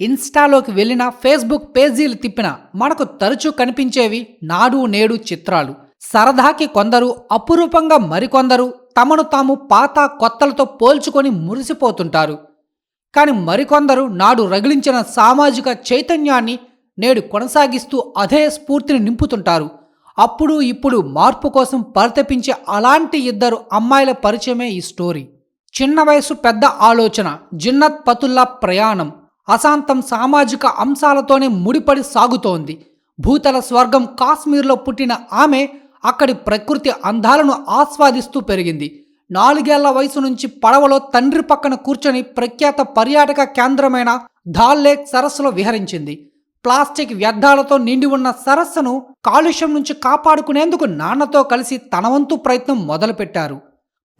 ఇన్స్టాలోకి వెళ్ళిన ఫేస్బుక్ పేజీలు తిప్పిన మనకు తరచూ కనిపించేవి నాడు నేడు చిత్రాలు. సరదాకి కొందరు అపురూపంగా మరికొందరు తమను తాము పాత కొత్తలతో పోల్చుకొని మురిసిపోతుంటారు. కానీ మరికొందరు నాడు రగిలించిన సామాజిక చైతన్యాన్ని నేడు కొనసాగిస్తూ అదే స్ఫూర్తిని నింపుతుంటారు. అప్పుడు ఇప్పుడు మార్పు కోసం పరితపించే అలాంటి ఇద్దరు అమ్మాయిల పరిచయమే ఈ స్టోరీ. చిన్న వయసు పెద్ద ఆలోచన జిన్నత్ పతుల్లా ప్రయాణం. అశాంతం సామాజిక అంశాలతోనే ముడిపడి సాగుతోంది. భూతల స్వర్గం కాశ్మీర్లో పుట్టిన ఆమె అక్కడి ప్రకృతి అందాలను ఆస్వాదిస్తూ పెరిగింది. నాలుగేళ్ళ వయసు నుంచి పడవలో తండ్రి పక్కన కూర్చొని ప్రఖ్యాత పర్యాటక కేంద్రమైన ధాల్ లేక్ సరస్సులో విహరించింది. ప్లాస్టిక్ వ్యర్థాలతో నిండి ఉన్న సరస్సును కాలుష్యం నుంచి కాపాడుకునేందుకు నాన్నతో కలిసి తనవంతు ప్రయత్నం మొదలుపెట్టారు.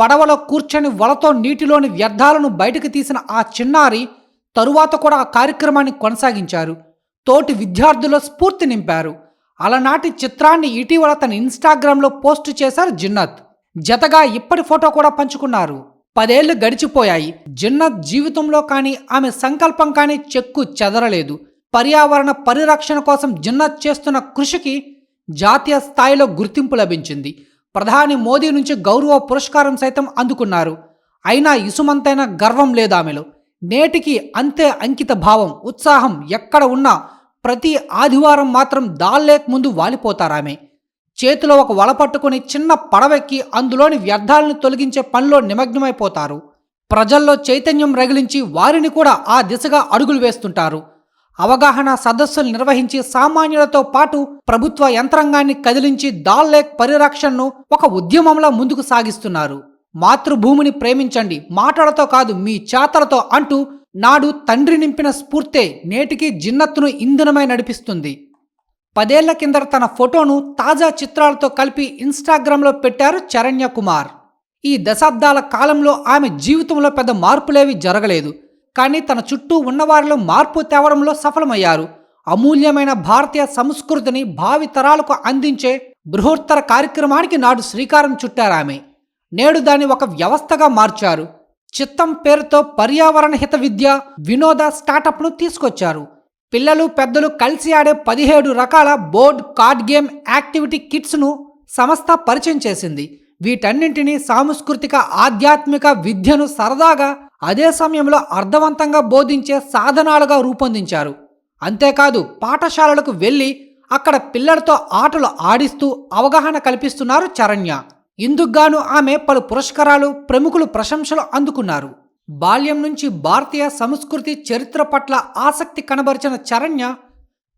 పడవలో కూర్చొని వలతో నీటిలోని వ్యర్థాలను బయటకు తీసిన ఆ చిన్నారి తరువాత కూడా ఆ కార్యక్రమాన్ని కొనసాగించారు. తోటి విద్యార్థుల స్ఫూర్తి నింపారు. అలనాటి చిత్రాన్ని ఇటీవల తన ఇన్స్టాగ్రామ్లో పోస్ట్ చేశారు జిన్నత్. జతగా ఇప్పటి ఫోటో కూడా పంచుకున్నారు. పదేళ్ళు గడిచిపోయాయి. జిన్నత్ జీవితంలో కానీ ఆమె సంకల్పం కానీ చెక్కు చెదరలేదు. పర్యావరణ పరిరక్షణ కోసం జిన్నత్ చేస్తున్న కృషికి జాతీయ స్థాయిలో గుర్తింపు లభించింది. ప్రధాని మోదీ నుంచి గౌరవ పురస్కారం సైతం అందుకున్నారు. అయినా ఇసుమంతైన గర్వం లేదు ఆమెలో. నేటికి అంతే అంకిత భావం ఉత్సాహం ఎక్కడ ఉన్నా ప్రతి ఆదివారం మాత్రం దాల్లేక్ ముందు వాలిపోతారామె. చేతిలో ఒక వల పట్టుకుని చిన్న పడవెక్కి అందులోని వ్యర్థాలను తొలగించే పనిలో నిమగ్నమైపోతారు. ప్రజల్లో చైతన్యం రగిలించి వారిని కూడా ఆ దిశగా అడుగులు వేస్తుంటారు. అవగాహన సదస్సులు నిర్వహించి సామాన్యులతో పాటు ప్రభుత్వ యంత్రాంగాన్ని కదిలించి దాల్ లేక్ పరిరక్షణను ఒక ఉద్యమంలా ముందుకు సాగిస్తున్నారు. మాతృభూమిని ప్రేమించండి. మాటలతో కాదు మీ చేతలతో అంటూ నాడు తండ్రి నింపిన స్ఫూర్తే నేటికి జిన్నత్తును ఇంధనమై నడిపిస్తుంది. పదేళ్ళ కిందట తన ఫోటోను తాజా చిత్రాలతో కలిపి ఇన్స్టాగ్రామ్లో పెట్టారు చరణ్య కుమార్. ఈ దశాబ్దాల కాలంలో ఆమె జీవితంలో పెద్ద మార్పులేవి జరగలేదు. కానీ తన చుట్టూ ఉన్నవారిలో మార్పు తేవడంలో సఫలమయ్యారు. అమూల్యమైన భారతీయ సంస్కృతిని భావితరాలకు అందించే బృహత్తర కార్యక్రమానికి నాడు శ్రీకారం చుట్టారామె. నేడు దాన్ని ఒక వ్యవస్థగా మార్చారు. చిత్తం పేరుతో పర్యావరణ హిత విద్య వినోద స్టార్టప్ను తీసుకొచ్చారు. పిల్లలు పెద్దలు కలిసి ఆడే పదిహేడు రకాల బోర్డ్ కార్డ్ గేమ్ యాక్టివిటీ కిట్స్ను సంస్థ పరిచయం చేసింది. వీటన్నింటినీ సాంస్కృతిక ఆధ్యాత్మిక విద్యను సరదాగా అదే సమయంలో అర్థవంతంగా బోధించే సాధనాలుగా రూపొందించారు. అంతేకాదు పాఠశాలలకు వెళ్ళి అక్కడ పిల్లలతో ఆటలు ఆడిస్తూ అవగాహన కల్పిస్తున్నారు చరణ్య. ఇందుకుగాను ఆమె పలు పురస్కారాలు ప్రముఖులు ప్రశంసలు అందుకున్నారు. బాల్యం నుంచి భారతీయ సంస్కృతి చరిత్ర పట్ల ఆసక్తి కనబరిచిన చరణ్య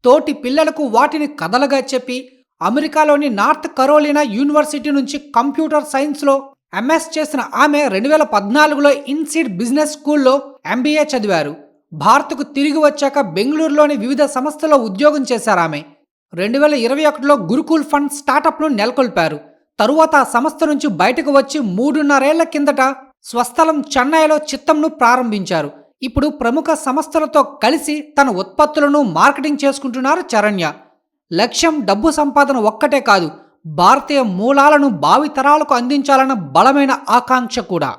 తోటి పిల్లలకు వాటిని కథలుగా చెప్పి అమెరికాలోని నార్త్ కరోలినా యూనివర్సిటీ నుంచి కంప్యూటర్ సైన్స్లో ఎంఎస్ చేసిన ఆమె రెండు వేల పద్నాలుగులో ఇన్సీడ్ బిజినెస్ స్కూల్లో ఎంబీఏ చదివారు. భారత్కు తిరిగి వచ్చాక బెంగళూరులోని వివిధ సంస్థల్లో ఉద్యోగం చేశారు ఆమె. రెండు వేల ఇరవై ఒకటిలో గురుకుల్ ఫండ్ స్టార్టప్ను నెలకొల్పారు. తరువాత ఆ సంస్థ నుంచి బయటకు వచ్చి మూడున్నరేళ్ళ కిందట స్వస్థలం చెన్నైలో చిత్తంను ప్రారంభించారు. ఇప్పుడు ప్రముఖ సంస్థలతో కలిసి తన ఉత్పత్తులను మార్కెటింగ్ చేసుకుంటున్నారు చరణ్య. లక్ష్యం డబ్బు సంపాదన ఒక్కటే కాదు భారతీయ మూలాలను భావితరాలకు అందించాలన్న బలమైన ఆకాంక్ష కూడా.